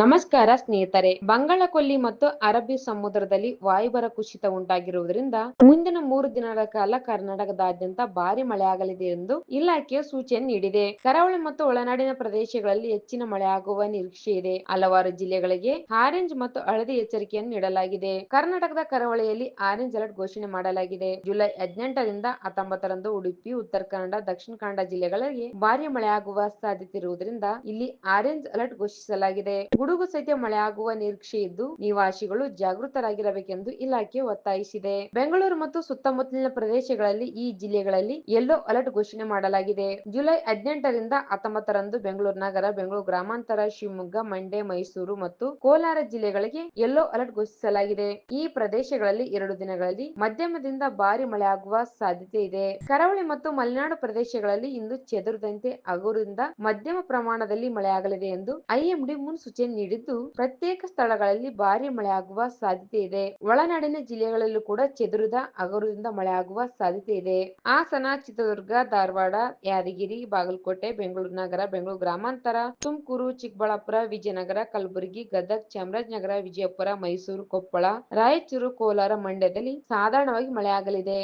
ನಮಸ್ಕಾರ ಸ್ನೇಹಿತರೆ, ಬಂಗಾಳಕೊಲ್ಲಿ ಮತ್ತು ಅರಬ್ಬಿ ಸಮುದ್ರದಲ್ಲಿ ವಾಯುಭಾರ ಕುಸಿತ ಉಂಟಾಗಿರುವುದರಿಂದ ಮುಂದಿನ ಮೂರು ದಿನಗಳ ಕಾಲ ಕರ್ನಾಟಕದಾದ್ಯಂತ ಭಾರಿ ಮಳೆಯಾಗಲಿದೆ ಎಂದು ಇಲಾಖೆಯ ಸೂಚನೆ ನೀಡಿದೆ. ಕರಾವಳಿ ಮತ್ತು ಒಳನಾಡಿನ ಪ್ರದೇಶಗಳಲ್ಲಿ ಹೆಚ್ಚಿನ ಮಳೆಯಾಗುವ ನಿರೀಕ್ಷೆ ಇದೆ. ಹಲವಾರು ಜಿಲ್ಲೆಗಳಿಗೆ ಆರೆಂಜ್ ಮತ್ತು ಹಳದಿ ಎಚ್ಚರಿಕೆಯನ್ನು ನೀಡಲಾಗಿದೆ. ಕರ್ನಾಟಕದ ಕರಾವಳಿಯಲ್ಲಿ ಆರೆಂಜ್ ಅಲರ್ಟ್ ಘೋಷಣೆ ಮಾಡಲಾಗಿದೆ. ಜುಲೈ ಹದಿನೆಂಟರಿಂದ ಹತ್ತೊಂಬತ್ತರಂದು ಉಡುಪಿ, ಉತ್ತರ ಕನ್ನಡ, ದಕ್ಷಿಣ ಕನ್ನಡ ಜಿಲ್ಲೆಗಳಿಗೆ ಭಾರಿ ಮಳೆಯಾಗುವ ಸಾಧ್ಯತೆ ಇರುವುದರಿಂದ ಇಲ್ಲಿ ಆರೆಂಜ್ ಅಲರ್ಟ್ ಘೋಷಿಸಲಾಗಿದೆ. ಗುಡುಗು ಸಹಿತ ಮಳೆಯಾಗುವ ನಿರೀಕ್ಷೆ ಇದ್ದು ನಿವಾಸಿಗಳು ಜಾಗೃತರಾಗಿರಬೇಕೆಂದು ಇಲಾಖೆ ಒತ್ತಾಯಿಸಿದೆ. ಬೆಂಗಳೂರು ಮತ್ತು ಸುತ್ತಮುತ್ತಲಿನ ಪ್ರದೇಶಗಳಲ್ಲಿ ಈ ಜಿಲ್ಲೆಗಳಲ್ಲಿ ಯೆಲ್ಲೋ ಅಲರ್ಟ್ ಘೋಷಣೆ ಮಾಡಲಾಗಿದೆ. ಜುಲೈ ಹದಿನೆಂಟರಿಂದ ಹತ್ತೊಂಬತ್ತರಂದು ಬೆಂಗಳೂರು ನಗರ, ಬೆಂಗಳೂರು ಗ್ರಾಮಾಂತರ, ಶಿವಮೊಗ್ಗ, ಮಂಡ್ಯ, ಮೈಸೂರು ಮತ್ತು ಕೋಲಾರ ಜಿಲ್ಲೆಗಳಿಗೆ ಯೆಲ್ಲೋ ಅಲರ್ಟ್ ಘೋಷಿಸಲಾಗಿದೆ. ಈ ಪ್ರದೇಶಗಳಲ್ಲಿ ಎರಡು ದಿನಗಳಲ್ಲಿ ಮಧ್ಯಮದಿಂದ ಭಾರಿ ಮಳೆಯಾಗುವ ಸಾಧ್ಯತೆ ಇದೆ. ಕರಾವಳಿ ಮತ್ತು ಮಲೆನಾಡು ಪ್ರದೇಶಗಳಲ್ಲಿ ಇಂದು ಚದುರಿದಂತೆ ಹಗುರದಿಂದ ಮಧ್ಯಮ ಪ್ರಮಾಣದಲ್ಲಿ ಮಳೆಯಾಗಲಿದೆ ಎಂದು ಐಎಂಡಿ ಮುನ್ಸೂಚನೆ ನೀಡಿದ್ದು ಪ್ರತ್ಯೇಕ ಸ್ಥಳಗಳಲ್ಲಿ ಭಾರಿ ಮಳೆಯಾಗುವ ಸಾಧ್ಯತೆ ಇದೆ. ಒಳನಾಡಿನ ಜಿಲ್ಲೆಗಳಲ್ಲೂ ಕೂಡ ಚದುರಿದ ಹಗುರದಿಂದ ಮಳೆಯಾಗುವ ಸಾಧ್ಯತೆ ಇದೆ. ಹಾಸನ, ಚಿತ್ರದುರ್ಗ, ಧಾರವಾಡ, ಯಾದಗಿರಿ, ಬಾಗಲಕೋಟೆ, ಬೆಂಗಳೂರು ನಗರ, ಬೆಂಗಳೂರು ಗ್ರಾಮಾಂತರ, ತುಮಕೂರು, ಚಿಕ್ಕಬಳ್ಳಾಪುರ, ವಿಜಯನಗರ, ಕಲಬುರಗಿ, ಗದಗ್, ಚಾಮರಾಜನಗರ, ವಿಜಯಪುರ, ಮೈಸೂರು, ಕೊಪ್ಪಳ, ರಾಯಚೂರು, ಕೋಲಾರ ಮಂಡ್ಯದಲ್ಲಿ ಸಾಧಾರಣವಾಗಿ ಮಳೆಯಾಗಲಿದೆ.